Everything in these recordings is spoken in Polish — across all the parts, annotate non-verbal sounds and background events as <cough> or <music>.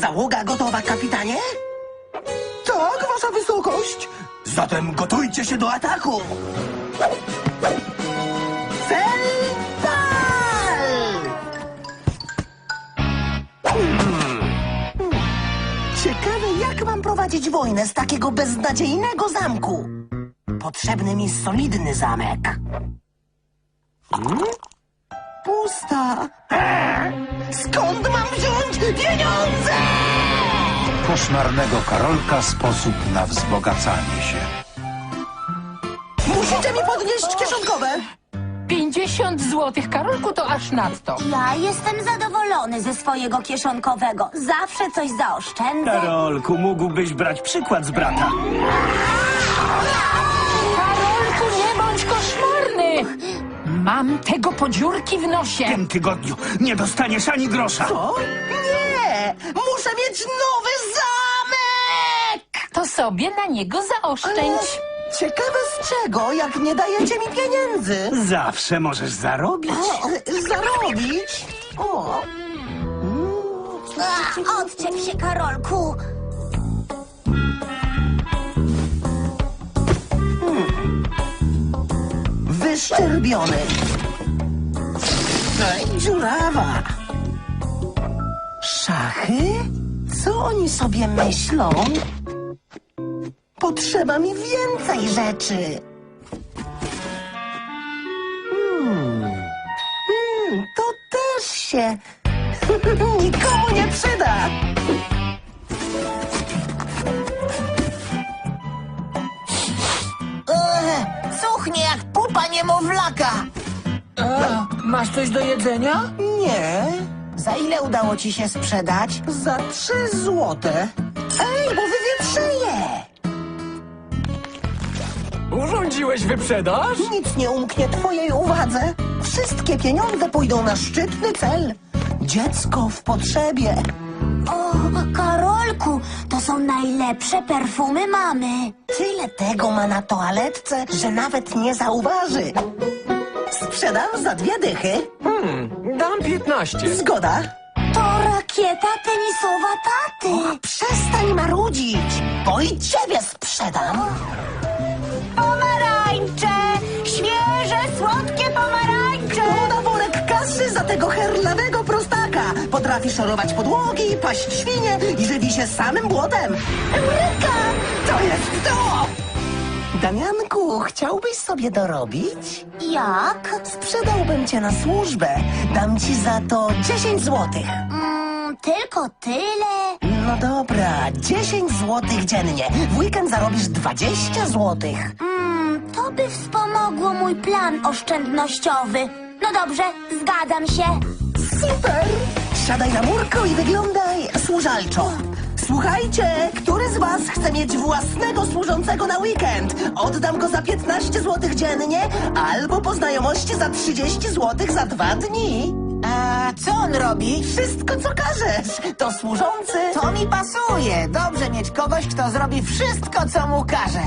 Załoga gotowa, kapitanie? Tak, wasza wysokość. Zatem gotujcie się do ataku. Pal! Ciekawe, jak mam prowadzić wojnę z takiego beznadziejnego zamku. Potrzebny mi solidny zamek. Hmm? Pusta. Skąd mam wziąć pieniądze? koszmarnego Karolka sposób na wzbogacanie się. Musicie mi podnieść kieszonkowe. 50 złotych, Karolku, to aż nadto. Ja jestem zadowolony ze swojego kieszonkowego. Zawsze coś zaoszczędzę. Karolku, mógłbyś brać przykład z brata. Mam tego po dziurki w nosie. W tym tygodniu nie dostaniesz ani grosza. O, nie! Muszę mieć nowy zamek! To sobie na niego zaoszczędź. Ciekawe z czego, jak nie dajecie mi pieniędzy. Zawsze możesz zarobić. O, zarobić? O, A, odczep się, Karolku. Wyszczerbiony. Ej, dziurawa. Szachy? Co oni sobie myślą? Potrzeba mi więcej rzeczy. Hmm. Hmm, to też się masz coś do jedzenia? Nie, Za ile udało ci się sprzedać? za trzy złote. Ej, bo wywietrzeje! Urządziłeś wyprzedaż? Nic nie umknie twojej uwadze. Wszystkie pieniądze pójdą na szczytny cel. Dziecko w potrzebie. O, Karolku, to są najlepsze perfumy mamy. Tyle tego ma na toaletce, że nawet nie zauważy. Sprzedam za dwie dychy. Dam 15. Zgoda. To rakieta tenisowa taty. Przestań marudzić, bo i ciebie sprzedam. Pomarańcze! Świeże, słodkie pomarańcze! Poda worek kasy za tego herlawego prostaka. Potrafi szorować podłogi, paść świnie i żywi się samym błotem. Eureka! To jest to! Damianku, chciałbyś sobie dorobić? Jak? Sprzedałbym cię na służbę. Dam ci za to 10 złotych. Mm, tylko tyle? No dobra, 10 złotych dziennie. W weekend zarobisz 20 złotych. Mm, to by wspomogło mój plan oszczędnościowy. No dobrze, zgadzam się. Super! Siadaj na murko i wyglądaj służalczo. Słuchajcie, który z was chce mieć własnego służącego na weekend? Oddam go za 15 złotych dziennie albo po znajomości za 30 złotych za dwa dni. A co on robi? Wszystko, co każesz. To służący. To mi pasuje. Dobrze mieć kogoś, kto zrobi wszystko, co mu każe.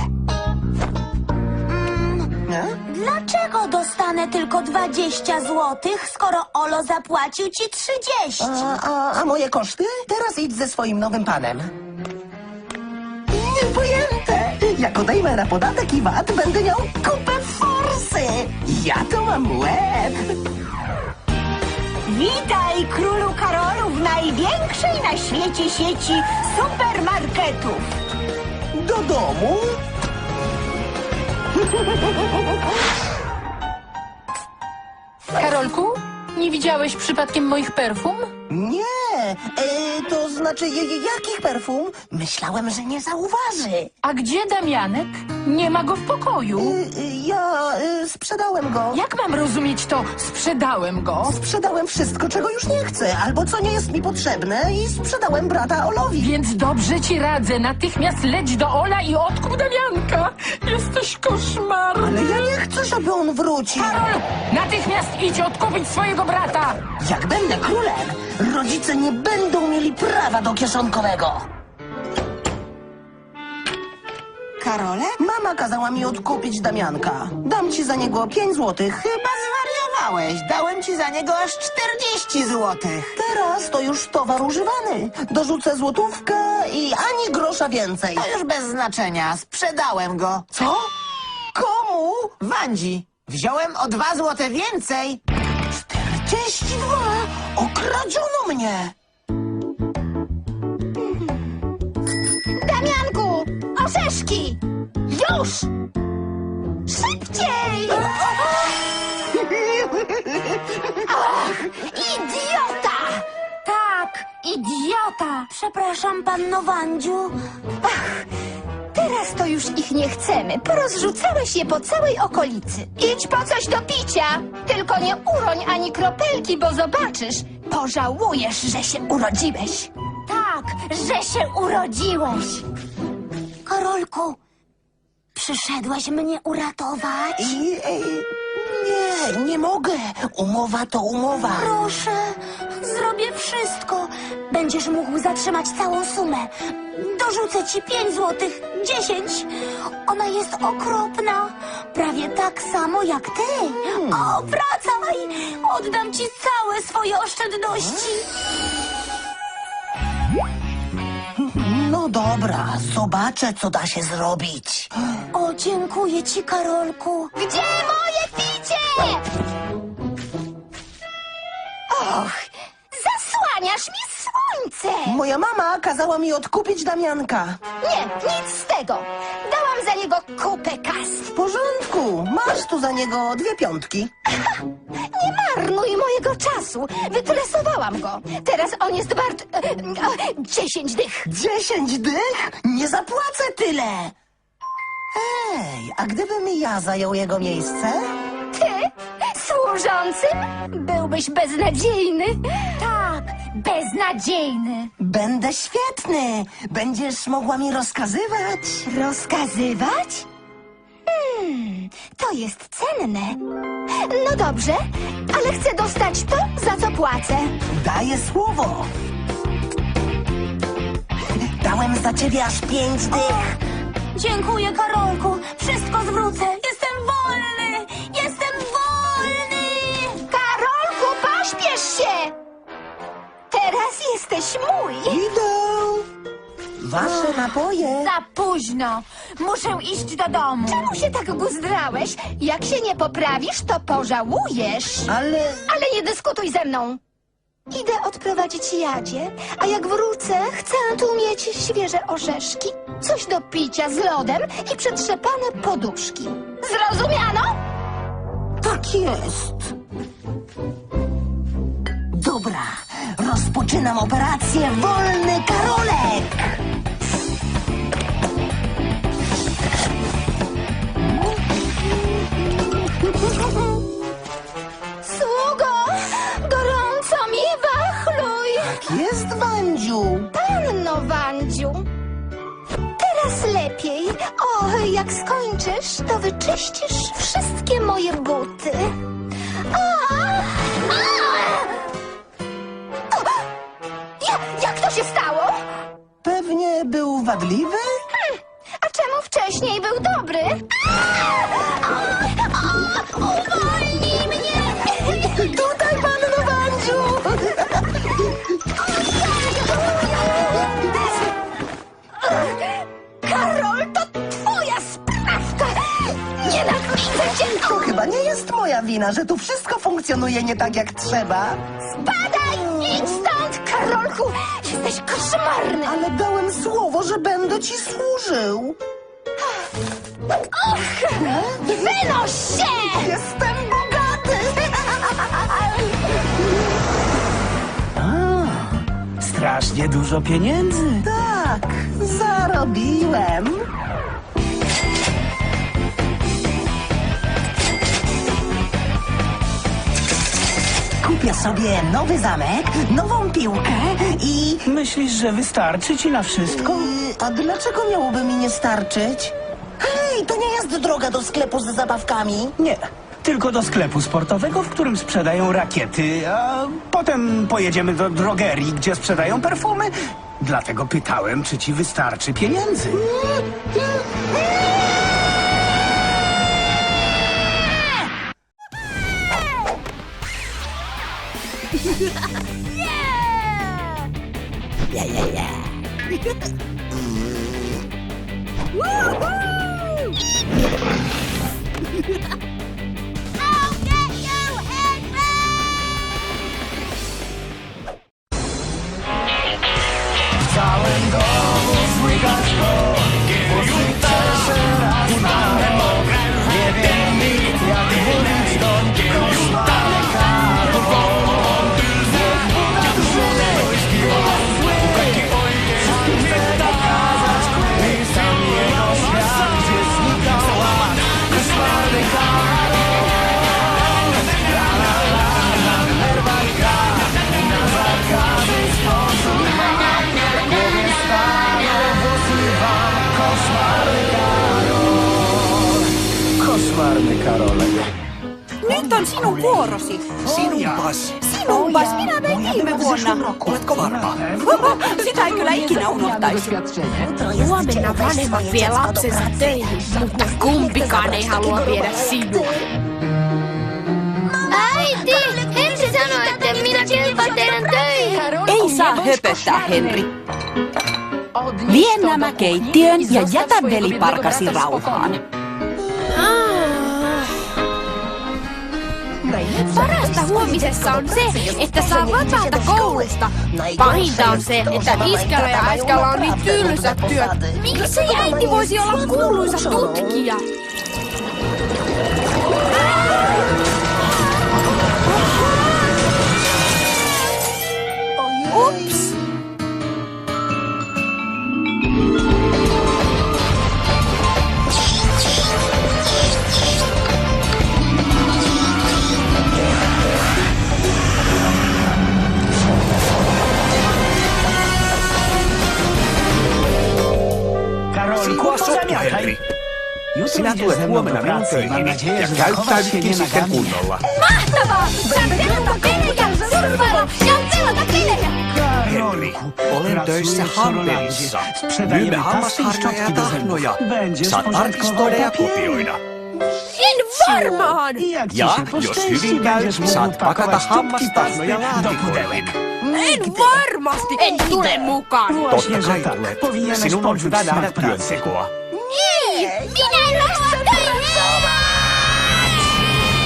Dlaczego dostanę tylko 20 złotych, skoro Olo zapłacił ci 30? A, a, a moje koszty? Teraz idź ze swoim nowym panem. Niepojęte! Jak odejmę na podatek i VAT, będę miał kupę forsy! Ja to mam łeb! Witaj, królu Karolu, w największej na świecie sieci supermarketów. Do domu? <laughs> Karolku, nie widziałeś przypadkiem moich perfum? Nie, e, to znaczy je, jakich perfum? Myślałem, że nie zauważy. A gdzie Damianek? Nie ma go w pokoju. E, e, ja e, sprzedałem go. Jak mam rozumieć to? Sprzedałem go. Sprzedałem wszystko, czego już nie chcę, albo co nie jest mi potrzebne i sprzedałem brata Olowi. Więc dobrze ci radzę. Natychmiast leć do Ola i odkup Damianka. Jesteś koszmarny. Ale ja nie chcę, żeby on wrócił. Karol, natychmiast idź odkupić swojego brata. Jak będę królem, rodzice nie będą mieli prawa do kieszonkowego. Karole? Mama kazała mi odkupić Damianka. Dam ci za niego pięć złotych. Chyba zwariowałeś. Dałem ci za niego aż 40 złotych. Teraz to już towar używany. Dorzucę złotówkę i ani grosza więcej. To już bez znaczenia, sprzedałem go. Co? Komu? Wandzi, wziąłem o 2 złote więcej. 42! Okradziono mnie! Damianku, orzeszki! Już! Szybciej! Ach, <laughs> idiota! Tak, idiota! Przepraszam, panno Wandziu. Ach, teraz to już ich nie chcemy. Porozrzucałeś je po całej okolicy. Idź po coś do picia. Tylko nie uroń ani kropelki, bo zobaczysz. Pożałujesz, że się urodziłeś. Tak, że się urodziłeś. Karolku, przyszedłeś mnie uratować? I, e, nie, nie mogę. Umowa to umowa. Proszę, zrobię wszystko. Będziesz mógł zatrzymać całą sumę. Dorzucę ci pięć złotych, dziesięć. Ona jest okropna. Prawie tak samo jak ty. O, wracaj! Oddam ci całe swoje oszczędności. No dobra, zobaczę, co da się zrobić. O, dziękuję ci, Karolku. Gdzie moje picie? Och, zasłaniasz mi słońce. Moja mama kazała mi odkupić Damianka. Nie, nic z tego. Dałam za niego kupę kas. W porządku, masz tu za niego dwie piątki. <laughs> Nie marnuj mojego czasu. Wytresowałam go. Teraz on jest wart e, e, dziesięć dych. Dziesięć dych? Nie zapłacę tyle! Ej, a gdybym ja zajął jego miejsce? Służącym? Byłbyś beznadziejny. Tak, beznadziejny. Będę świetny! Będziesz mogła mi rozkazywać. Rozkazywać? Hmm, to jest cenne. No dobrze, ale chcę dostać to, za co płacę. Daję słowo. Dałem za ciebie aż pięć dych. Dziękuję, Karolku. Wszystko zwrócę. Jestem wolny! Teraz jesteś mój. Idę. Wasze napoje. Za późno. Muszę iść do domu. Czemu się tak guzdrałeś? Jak się nie poprawisz, to pożałujesz. Ale Ale nie dyskutuj ze mną. Idę odprowadzić Jadzie, a jak wrócę, chcę tu mieć świeże orzeszki, coś do picia z lodem i przetrzepane poduszki. Zrozumiano? tak jest. Dobra, rozpoczynam operację Wolny Karolek. Sługo, gorąco mi wachluj. Jest Wandziu. Panno Wandziu. Teraz lepiej. O, jak skończysz, to wyczyścisz wszystkie moje wadliwy? Hm, A czemu wcześniej był dobry? Uwolnij mnie! Tutaj, panno Wandziu. Karol, to twoja sprawka! Nienawidzę cię! To chyba nie jest moja wina, że tu wszystko funkcjonuje nie tak jak trzeba. Spadaj! Idź stąd, Karolku! Jesteś koszmarny! Ale dałem słowo, że będę ci służył. Wynoś się! Jestem bogaty. Strasznie dużo pieniędzy. Tak, zarobiłem. Kupię sobie nowy zamek, nową piłkę i... Myślisz, że wystarczy ci na wszystko? y, A dlaczego miałoby mi nie starczyć? Hej, to nie jest droga do sklepu z zabawkami. Nie. Tylko do sklepu sportowego, w którym sprzedają rakiety, a potem pojedziemy do drogerii, gdzie sprzedają perfumy. Dlatego pytałem, czy ci wystarczy pieniędzy. <laughs> yeah! Yeah, yeah, yeah. <laughs> Woohoo! <laughs> Koszmarny Karolek. Nyt on sinun vuorosi. Sinunpas. Sinunpas, minä vein viime vuonna. Oletko varma? <laughs> Sitä ei kyllä ikinä unohtaisi. Huomenna vanhemmat vie lapsensa töihin, mutta kumpikaan ei halua viedä sinua. Äiti, Henri sanoi, että minä kelpaan teidän töihin. Ei saa höpöttää, Henri. Vie nämä keittiöön ja jätä veliparkasi rauhaan. Parasta huomisessa on se, että saa vapaata koulusta. Pahinta on se, että iskällä ja äiskällä on niin tylsät työt. Miksi äiti voisi olla kuuluisa tutkija? Ups! Sinä tulet huomenna minun minuun ja käyttäydytkin sitten kunnolla. Mahtavaa! Saat pelata pelejä, surfailla ja pelata pelejä! Henrik, olen töissä hampeissa. Myymme hammasharjoja ja tahnoja. Saat arkistoida ja kopioida. En varmaan! Ja jos hyvin käy, saat pakata hammastahnoja laatikoille. En varmasti! En tule mukaan! Totta kai tulet. Sinun on hyvä nähdä työntekoa. Minä en halua töihin!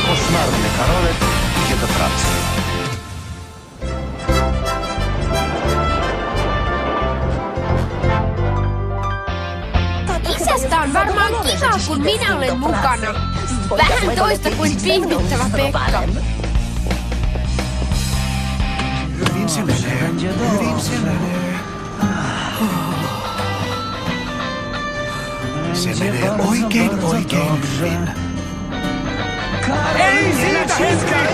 Koszmarny Karolek idzie do pracy. Isästä on varmaan kiva, kun minä olen mukana. Vähän toista kuin pihvittävä Pekka. Hyvin se menee. Hyvin se menee. Se menee oikein oikein hyvin. Ei siitä hetken!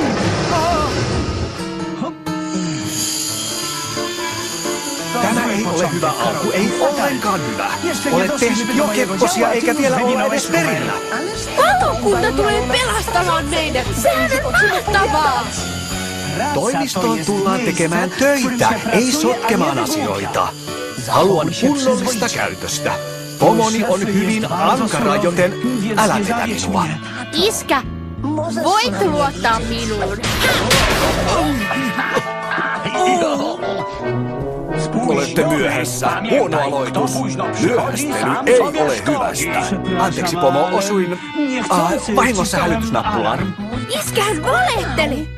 Tämä ei ole hyvä alku, ei ollenkaan hyvä. Olet tehnyt jo kepposia eikä vielä olla edes perillä. Palokunta tulee pelastamaan meidät. Sehän on mahtavaa! Toimistoon tullaan tekemään töitä, ei sotkemaan asioita. Haluan kunnollista käytöstä. Pomoni on hyvin ankara, joten älä vedä minua. Iskä, voit luottaa minuun. Olette myöhässä. Huono aloitus. Myöhästely ei ole hyvästä. Anteeksi, pomo, osuin ah, vahingossa hälytysnappulaan. Iskähän valehteli.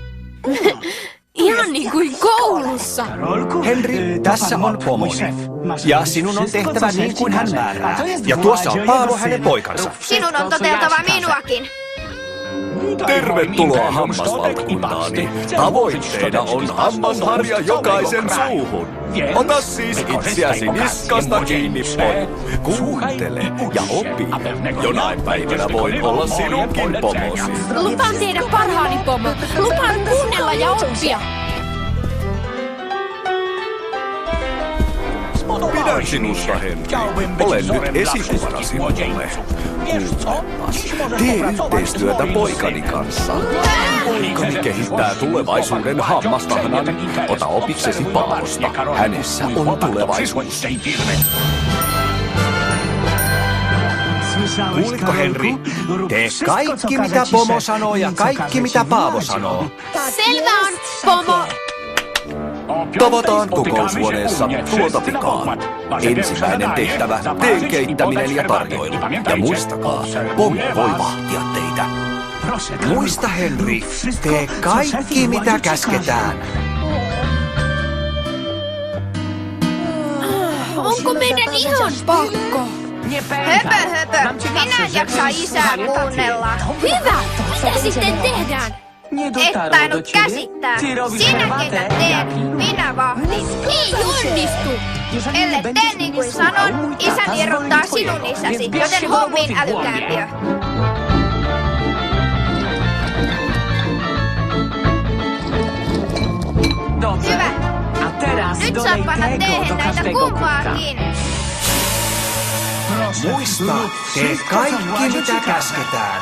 Ihan niin kuin koulussa. Henri, tässä on pomoni. Ja sinun on tehtävä niin kuin hän määrää. Ja tuossa on Paavo hänen poikansa. Sinun on toteltava minuakin. Tervetuloa hammasvaltakuntaani. Tavoitteena on hammasharja jokaisen suuhun. Ota siis itseäsi niskasta kiinni, poi. Kuuntele ja opi. Jonain päivänä voin olla sinunkin pomosi. Lupaan tehdä parhaani, Pomo. Lupaan kuunnella ja oppia. Pidän sinusta, Henri. Olen nyt esikuvana sinulle. Kuulepas, tee yhteistyötä poikani kanssa. Poikani kehittää tulevaisuuden hammastahnan. Ota opiksesi Paavosta. Hänessä on tulevaisuus. Kuulitko, Henri? Tee kaikki, mitä Pomo sanoo ja kaikki, mitä Paavo sanoo. Selvä on, Pomo. Tavataan kokoushuoneessa tuota pikaa. Ensimmäinen tehtävä, teen keittäminen ja tarjoilu. Ja muistakaa, pommi voi vahtia teitä. Muista Henry, tee kaikki mitä käsketään. Onko meidän ihan pakko? Höpö, höpö. Minä en jaksa isää kuunnella. Hyvä! Mitä sitten tehdään? Et tainnut käsittää. Sinä ketä teet, vahdin. Ei onnistu! Elle tee niin kuin sanon, isäni erottaa sinun isäsi, joten hommiin älykäämpiö. Hyvä. Nyt saat panna teehen näitä kumpaakin. Muista, tee kaikki mitä käsketään.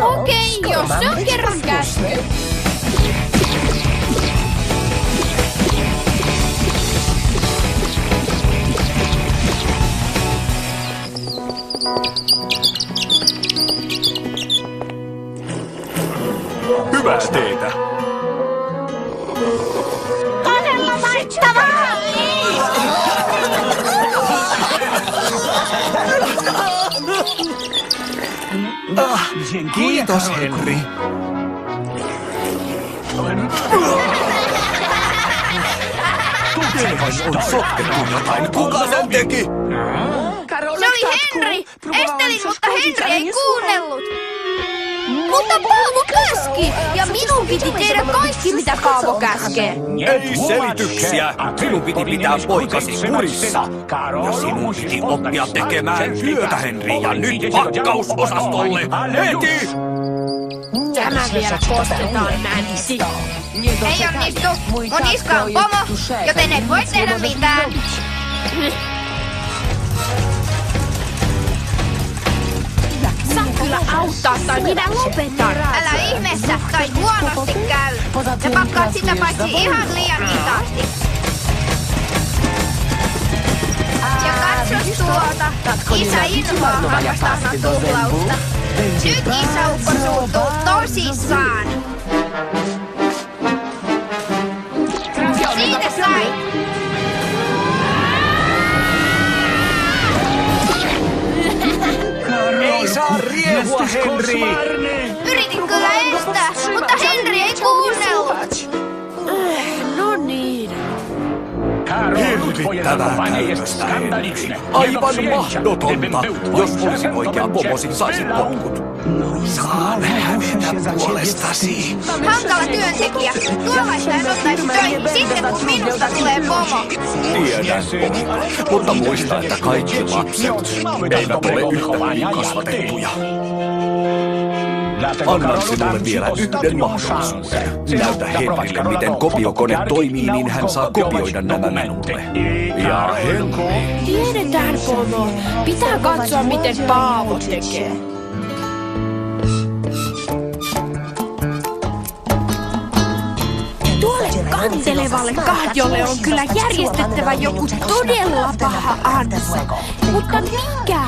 Okei, jos se on kerran käsky. Hyvää teitä. Todella mahtavaa! Kiitos Henry. Tukehan on sotkettu jotain. Kuka sen teki? Se oli Henry! Estelin, mutta Henry ei kuunnellut. Mutta Paavo käski! Ja minun piti tehdä kaikki, mitä Paavo käskee. Ei selityksiä. Sinun piti pitää poikasi kurissa. Ja sinun piti oppia tekemään työtä, Henry. Ja nyt pakkausosastolle. Heti! Tämä vielä kostetaan nätti. Ei onnistu. Mun iska on pomo, joten et voi tehdä mitään. Kyllä auttaa tai minä lopetan. Älä ihmeessä, tai huonosti käy. Sä pakkaat sitä paitsi ihan liian hitaasti. Ja katso tuota. Isä inhoaa harrastannan tuhlausta. Nyt isäukko suuttuu tosissaan. Siitä sai. Ei saa riehua, Henry. Yritin kyllä estää, mutta Henry ei kuunnellut. No niin. Hirvittävää käytöstä, Henry. Aivan mahdotonta. Jos olisin oikea pomosi, saisit potkut. Saan hävetä puolestasi. Hankala työntekijä. Tuollaista en ottaisi töihin sitten, kun minusta tulee pomo. Tiedän, pomo. Mutta muista, että kaikki lapset eivät ole yhtä hyvin kasvatettuja. Annan sinulle vielä yhden mahdollisuuden. Näytä Henrille, miten kopiokone toimii, niin hän saa kopioida nämä minulle. Ja Henry, Tiedetään, Pomo. Pitää katsoa, miten Paavo tekee. Tuolle kantelevalle kahjolle on kyllä järjestettävä joku todella paha ansa. Mutta mikä?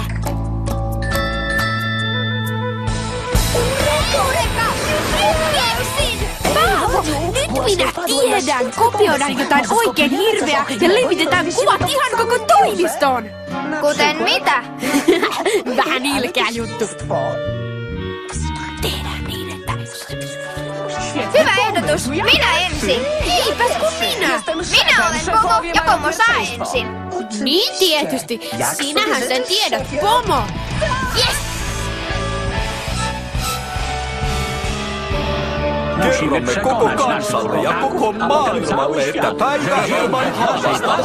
Paavo, nyt minä tiedän! Kopioidaan jotain oikein hirveää ja levitetään kuvat ihan koko toimistoon! Kuten mitä? <laughs> Vähän ilkeä juttu. Ehdotus. Minä ensin. Eipäs kun minä! Minä olen pomo ja pomo saa ensin. Niin tietysti. Sinähän sen tiedät, Pomo. Yes! kerromme koko kansalle ja koko maailmalle, että päivä ilman haasasta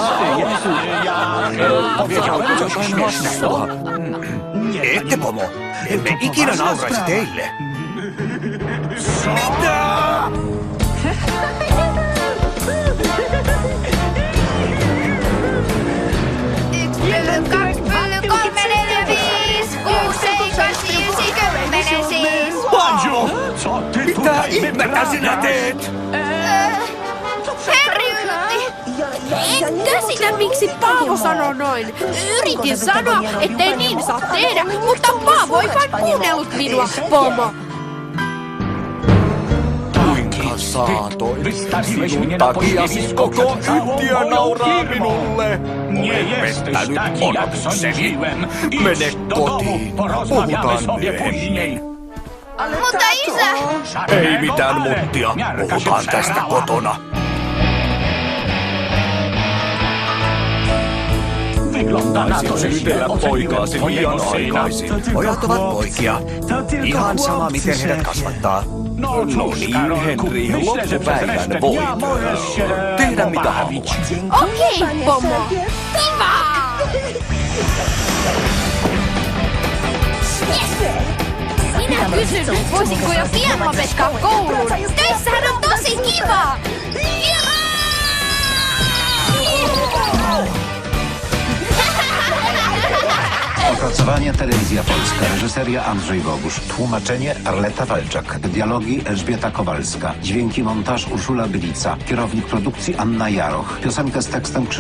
Ette, pomo. Emme ikinä nauraisi teille. Mitä? Banjo! Mitä ihmettä sinä teet? Henry yllätti. En käsitä, miksi Paavo sanoi noin. Yritin sanoa, ettei niin saa tehdä, mutta Paavo ei vain kuunnellut minua, Pomo. saantoin. Sinun takiasi koko yhtiö nauraa minulle. Olen pettänyt odotukseni. Mene kotiin, puhutaan myöhemmin. Mutta isä! Ei mitään muttia, puhutaan tästä kotona. Voisin syytellä poikaasi liian aikaisin. Pojat ovat poikia. Ihan sama, miten heidät kasvattaa. No, no niin, Henri, loppupäivän voit tehdä mitä haluat. Okei, pomo. Kiva! Yes! Minä kysyn, voisinko jo pian lopettaa koulun? Töissähän on tosi kiva! Vielä Opracowanie Telewizja Polska. Reżyseria Andrzej Bogusz. Tłumaczenie Arleta Walczak. Dialogi Elżbieta Kowalska. Dźwięki montaż Urszula Bylica. Kierownik produkcji Anna Jaroch. Piosenkę z tekstem Krzysztof